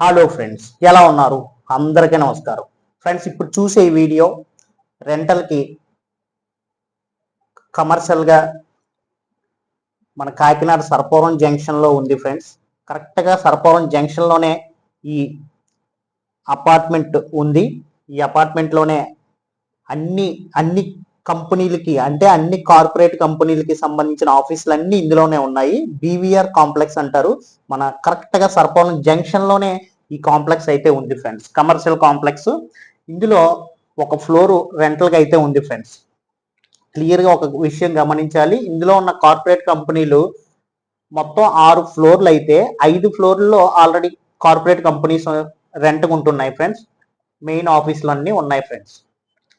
Hello friends ఎలా ఉన్నారు? అందరికీ నమస్కారం. ఫ్రెండ్స్ ఇప్పుడు చూసే ఈ వీడియో రెంటల్కి కమర్షియల్గా మన కాకినాడ సర్పవరం జంక్షన్లో ఉంది ఫ్రెండ్స్ కరెక్ట్గా సర్పవరం జంక్షన్లోనే ఈ అపార్ట్మెంట్ ఉంది. ఈ అపార్ట్మెంట్లోనే అన్ని అన్ని కంపెనీలకి అంటే అన్ని కార్పొరేట్ కంపెనీలకి సంబంధించిన ఆఫీసులు అన్ని ఇందులోనే ఉన్నాయి. బీవీఆర్ కాంప్లెక్స్ అంటారు. మన కరెక్ట్గా సర్పవరం జంక్షన్లోనే ఈ కాంప్లెక్స్ అయితే ఉంది ఫ్రెండ్స్. Commercial complex. ఇందులో ఒక ఫ్లోర్ రెంటల్గా అయితే ఉంది ఫ్రెండ్స్. క్లియర్గా ఒక విషయం గమనించాలి. ఇందులో ఉన్న కార్పొరేట్ కంపెనీలు మొత్తం ఆరు ఫ్లోర్లు అయితే ఐదు ఫ్లోర్లలో ఆల్రెడీ కార్పొరేట్ కంపెనీస్ రెంట్ ఉంటున్నాయి ఫ్రెండ్స్. మెయిన్ ఆఫీసులు అన్నీ ఉన్నాయి ఫ్రెండ్స్.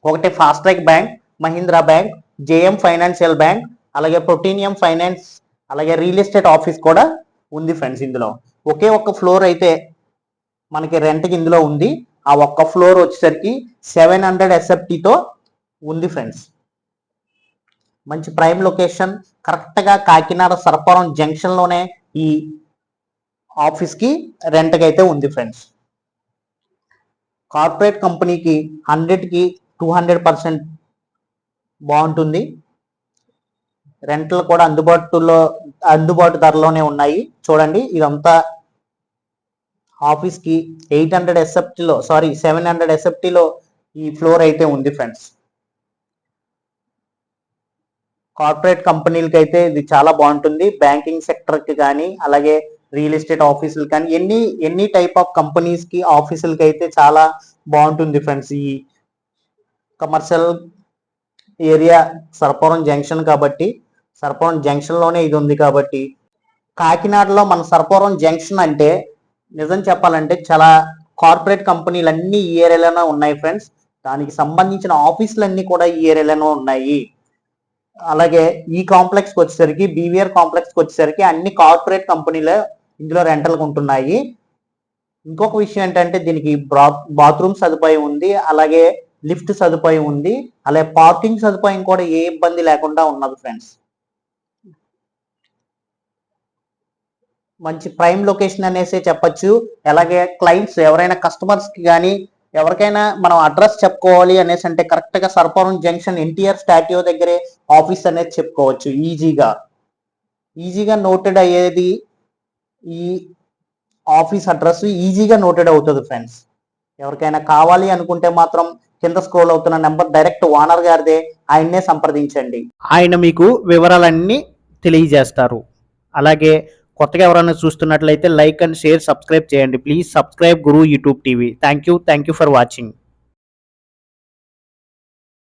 ఒకటి fast track bank Mahindra bank JM financial bank అలాగే ప్రొటీనియం ఫైనాన్స్ అలాగే రియల్ ఎస్టేట్ ఆఫీస్ కూడా ఉంది ఫ్రెండ్స్ ఇందులో. ఒకే ఒక్క ఫ్లోర్ అయితే మనకి రెంట్కి ఇందులో ఉంది. ఆ ఒక్క ఫ్లోర్ వచ్చేసరికి సెవెన్ హండ్రెడ్ ఎస్ఎఫ్టీతో ఉంది ఫ్రెండ్స్. మంచి ప్రైమ్ లొకేషన్ కరెక్ట్గా కాకినాడ సర్పవరం జంక్షన్లోనే ఈ ఆఫీస్కి రెంట్కి అయితే ఉంది ఫ్రెండ్స్. కార్పొరేట్ కంపెనీకి హండ్రెడ్కి టూ హండ్రెడ్ పర్సెంట్ బాగుంటుంది. రెంట్లు కూడా అందుబాటులో అందుబాటు ధరలోనే ఉన్నాయి. చూడండి ఇదంతా ఆఫీస్కి ఎయిట్ హండ్రెడ్ ఎస్ఎఫ్టీలో సారీ సెవెన్ హండ్రెడ్ ఎస్ఎఫ్టీలో ఈ ఫ్లోర్ అయితే ఉంది ఫ్రెండ్స్. కార్పొరేట్ కంపెనీలకి అయితే ఇది చాలా బాగుంటుంది. బ్యాంకింగ్ సెక్టర్కి కానీ అలాగే రియల్ ఎస్టేట్ ఆఫీసులు కానీ ఎన్ని ఎన్ని టైప్ ఆఫ్ కంపెనీస్కి ఆఫీసులకి అయితే చాలా బాగుంటుంది ఫ్రెండ్స్ ఈ కమర్షియల్ ఏరియా సర్పవరం జంక్షన్ కాబట్టి సర్పవరం జంక్షన్లోనే ఇది ఉంది కాబట్టి కాకినాడలో మన సర్పవరం జంక్షన్ అంటే నిజం చెప్పాలంటే చాలా కార్పొరేట్ కంపెనీలు అన్ని ఈ ఏరియాలోనే ఉన్నాయి ఫ్రెండ్స్. దానికి సంబంధించిన ఆఫీసులన్నీ కూడా ఈ ఏరియాలోనే ఉన్నాయి. అలాగే ఈ కాంప్లెక్స్కి వచ్చేసరికి బీవీఆర్ కాంప్లెక్స్కి వచ్చేసరికి అన్ని కార్పొరేట్ కంపెనీలు ఇందులో రెంటల్కి ఉంటున్నాయి. ఇంకొక విషయం ఏంటంటే దీనికి బాత్రూమ్ సదుపాయం ఉంది. అలాగే లిఫ్ట్ సదుపాయం ఉంది. అలాగే పార్కింగ్ సదుపాయం కూడా ఏ ఇబ్బంది లేకుండా ఉన్నది ఫ్రెండ్స్. మంచి ప్రైమ్ లొకేషన్ అనేసి చెప్పచ్చు. అలాగే క్లయింట్స్ ఎవరైనా కస్టమర్స్కి కానీ ఎవరికైనా మనం అడ్రస్ చెప్పుకోవాలి అనేసి అంటే కరెక్ట్గా సర్పవరం జంక్షన్ ఎన్టీఆర్ స్టాట్యూ దగ్గరే ఆఫీస్ అనేది చెప్పుకోవచ్చు. ఈజీగా. ఈజీగా నోటెడ్ అయ్యేది ఈ ఆఫీస్ అడ్రస్ ఈజీగా నోటెడ్ అవుతుంది ఫ్రెండ్స్. ఎవరికైనా కావాలి అనుకుంటే మాత్రం కింద స్క్రోల్ అవుతున్న నెంబర్ డైరెక్ట్ ఓనర్ గారిదే ఆయన్నే సంప్రదించండి. ఆయన మీకు వివరాలన్నీ తెలియజేస్తారు. అలాగే కొత్తగా ఎవరైనా చూస్తున్నట్లయితే లైక్ అండ్ షేర్ సబ్స్క్రైబ్ చేయండి. Please subscribe Guru YouTube TV thank you thank you for watching